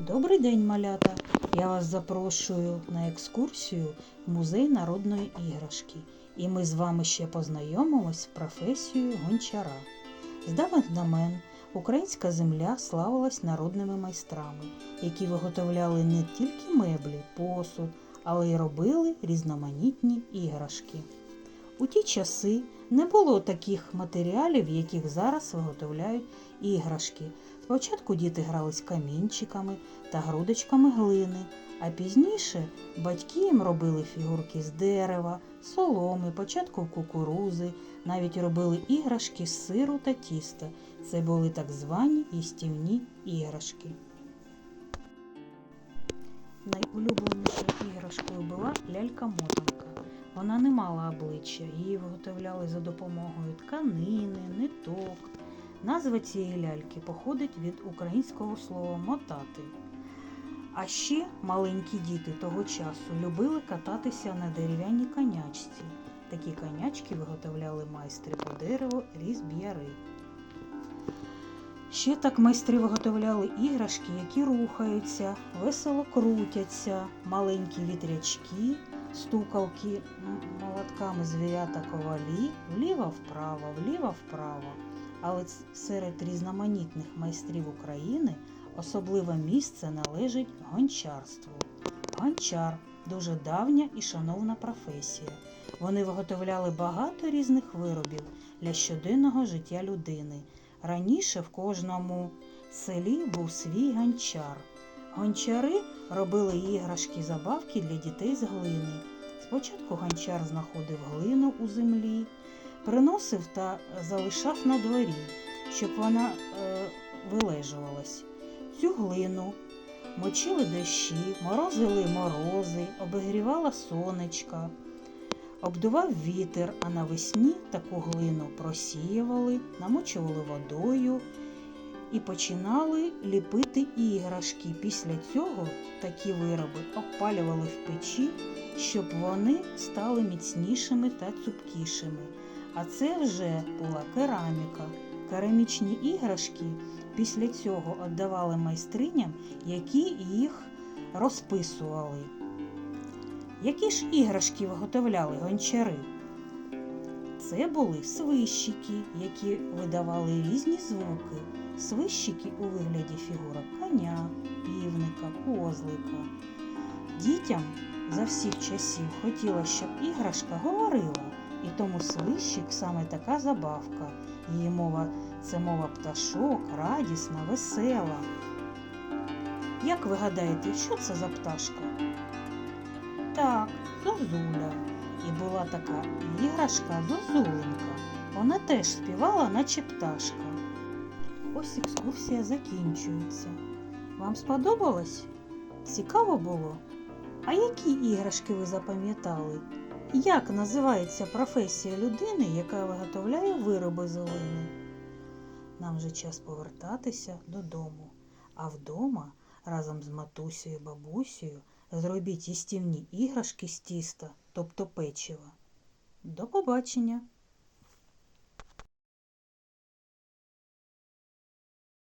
Добрий день, малята! Я вас запрошую на екскурсію в музей народної іграшки. І ми з вами ще познайомимось з професією гончара. З давних давен українська земля славилась народними майстрами, які виготовляли не тільки меблі, посуд, але й робили різноманітні іграшки. У ті часи не було таких матеріалів, яких зараз виготовляють іграшки. Спочатку діти грались камінчиками та грудочками глини, а пізніше батьки їм робили фігурки з дерева, соломи, початку кукурузи, навіть робили іграшки з сиру та тіста. Це були так звані їстівні іграшки. Найулюбленішою іграшкою була лялька-мотанка. Вона не мала обличчя, її виготовляли за допомогою тканини, ниток. Назва цієї ляльки походить від українського слова мотати. А ще маленькі діти того часу любили кататися на дерев'яній конячці. Такі конячки виготовляли майстри по дереву різб'яри. Ще так майстри виготовляли іграшки, які рухаються, весело крутяться, маленькі вітрячки, стукалки молотками звірята ковалі, вліво-вправо, вліво-вправо. Але серед різноманітних майстрів України особливе місце належить гончарству. Гончар дуже давня і шановна професія. Вони виготовляли багато різних виробів для щоденного життя людини. Раніше в кожному селі був свій гончар. Гончари робили іграшки забавки для дітей з глини. Спочатку гончар знаходив глину у землі, приносив та залишав на дворі, щоб вона е, вилежувалась. Цю глину мочили дощі, морозили морози, обігрівала сонечка, обдував вітер, а навесні таку глину просіювали, намочували водою і починали ліпити іграшки. Після цього такі вироби обпалювали в печі, щоб вони стали міцнішими та цупкішими. А це вже була кераміка. Керамічні іграшки після цього віддавали майстриням, які їх розписували. Які ж іграшки виготовляли гончари? Це були свищики, які видавали різні звуки. Свищики у вигляді фігурок коня, півника, козлика. Дітям за всіх часів хотілося, щоб іграшка говорила, і тому свищик саме така забавка. Її мова це мова пташок, радісна, весела. Як ви гадаєте, що це за пташка? Так, зозуля. І була така іграшка зозуленька. Вона теж співала, наче пташка. Ось екскурсія закінчується. Вам сподобалось? Цікаво було? А які іграшки ви запам'ятали? Як називається професія людини, яка виготовляє вироби з олини? Нам вже час повертатися додому. А вдома разом з матусею і бабусею зробіть їстівні іграшки з тіста, тобто печива. До побачення!